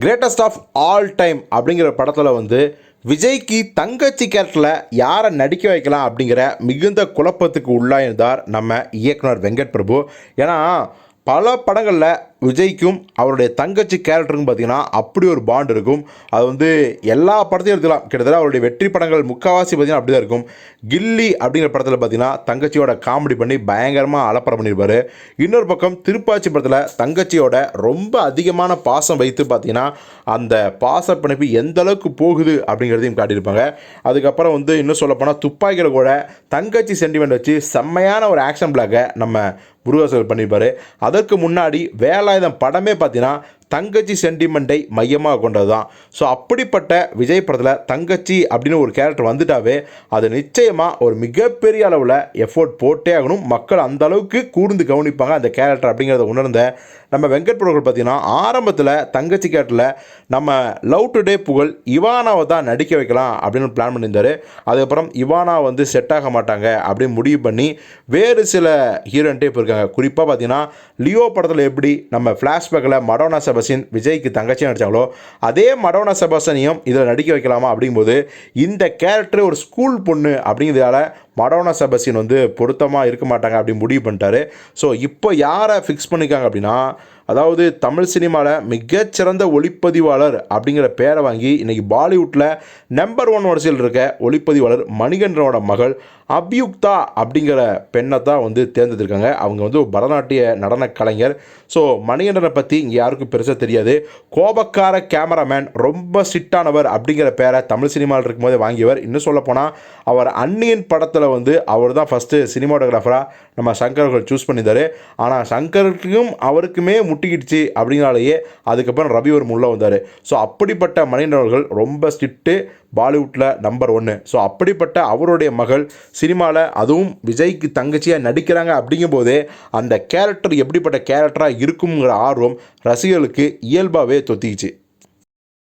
Greatest of all time அப்படிங்கிற படத்தில் வந்து விஜய்க்கு தங்கச்சி கேரக்டரில் யாரை நடிக்க வைக்கலாம் அப்படிங்கிற மிகுந்த குழப்பத்துக்கு உள்ளாயிருந்தார் நம்ம இயக்குனர் வெங்கட் பிரபு ஏன்னா பல படங்களில் விஜய்க்கும் அவருடைய தங்கச்சி கேரக்டருக்கும் பார்த்தீங்கன்னா அப்படி ஒரு பாண்ட் இருக்கும். அது வந்து எல்லா படத்தையும் எடுத்துக்கலாம். கிட்டத்தட்ட அவருடைய வெற்றி படங்கள் முக்கால்வாசி பார்த்தீங்கன்னா அப்படி தான் இருக்கும். கில்லி அப்படிங்கிற படத்தில் பார்த்தீங்கன்னா தங்கச்சியோட காமெடி பண்ணி பயங்கரமாக அலப்பறம் பண்ணியிருப்பாரு. இன்னொரு பக்கம் திருப்பாச்சி படத்தில் தங்கச்சியோட ரொம்ப அதிகமான பாசம் வைத்து பார்த்தீங்கன்னா அந்த பாச பிணைப்பு எந்த அளவுக்கு போகுது அப்படிங்கிறதையும் காட்டியிருப்பாங்க. அதுக்கப்புறம் வந்து இன்னும் சொல்லப்போனால் துப்பாக்கியில் கூட தங்கச்சி சென்டிமெண்ட் வச்சு செம்மையான ஒரு ஆக்ஷன் பிளாக்கை நம்ம முருகாசல் பண்ணியிருப்பாரு. அதற்கு முன்னாடி வேலை வேலாயுதம் படமே பார்த்தீங்கன்னா தங்கச்சி சென்டிமெண்ட்டை மையமாக கொண்டது தான் ஸோ அப்படிப்பட்ட விஜய் படத்தில் தங்கச்சி அப்படின்னு ஒரு கேரக்டர் வந்துட்டாவே அது நிச்சயமாக ஒரு மிகப்பெரிய அளவில் எஃபோர்ட் போட்டே ஆகணும். மக்கள் அந்த அளவுக்கு கூர்ந்து கவனிப்பாங்க அந்த கேரக்டர் அப்படிங்கிறத உணர்ந்த நம்ம வெங்கட் பிரபுகள் பார்த்தீங்கன்னா ஆரம்பத்தில் தங்கச்சி கேரக்டரில் நம்ம லவ் டுடே புகழ் இவானாவை தான் நடிக்க வைக்கலாம் அப்படின்னு பிளான் பண்ணியிருந்தாரு. அதுக்கப்புறம் இவானா வந்து செட் ஆக மாட்டாங்க அப்படின்னு முடிவு பண்ணி வேறு சில ஹீரோன்ட்டே போயிருக்காங்க. குறிப்பாக பார்த்தீங்கன்னா லியோ படத்தில் எப்படி நம்ம ஃப்ளாஷ்பேக்கில் மடோனா செபஸ்டின் விஜய்க்கு தங்கச்சி நடித்தாங்களோ அதே மடோனா செபஸ்டனையும் இதில் நடிக்க வைக்கலாமா அப்படிங்கும்போது இந்த கேரக்டர் ஒரு ஸ்கூல் பொண்ணு அப்படிங்கிறதால மடோனா செபஸ்டின் வந்து பொருத்தமாக இருக்க மாட்டாங்க அப்படின்னு முடிவு பண்ணிட்டாரு. ஸோ இப்போ யாரை ஃபிக்ஸ் பண்ணியிருக்காங்க அப்படின்னா அதாவது தமிழ் சினிமாவில் மிகச்சிறந்த ஒளிப்பதிவாளர் அப்படிங்கிற பேரை வாங்கி இன்றைக்கி பாலிவுட்டில் நம்பர் ஒன் வரிசையில் இருக்க ஒளிப்பதிவாளர் மணிகண்டனோட மகள் அபியுக்தா அப்படிங்கிற பெண்ணை தான் வந்து தேர்ந்தெடுத்திருக்காங்க. அவங்க வந்து பரதநாட்டிய நடன கலைஞர். ஸோ மணிகண்டனை பற்றி இங்கே யாருக்கும் பெருசாக தெரியாது. கோபக்கார கேமராமேன் ரொம்ப ஸ்ட்ரிக்டானவர் அப்படிங்கிற பேரை தமிழ் சினிமாவில் இருக்கும்போதே வாங்கியவர். இன்னும் சொல்லப்போனால் அவர் அன்னியின் படத்தில் வந்து அவர் தான் ஃபஸ்ட்டு சினிமாட்டோகிராஃபராக நம்ம சங்கர்கள் சூஸ் பண்ணியிருந்தார். ஆனால் சங்கருக்கும் அவருக்குமே முட்டிக்கிடுச்சு அப்படிங்கிறாலேயே அதுக்கப்புறம் ரவி ஒரு உள்ளே வந்தார். ஸோ அப்படிப்பட்ட மணிகண்டன் அவர்கள் ரொம்ப ஸ்ட்ரிக்ட்டு பாலிவுட்டில் நம்பர் ஒன்று ஸோ அப்படிப்பட்ட அவருடைய மகள் சினிமாவில் அதுவும் விஜய்க்கு தங்கச்சியாக நடிக்கிறாங்க அப்படிங்கும்போதே அந்த கேரக்டர் எப்படிப்பட்ட கேரக்டராக இருக்குங்கிற ஆர்வம் ரசிகர்களுக்கு இயல்பாகவே தொத்திக்கிச்சு.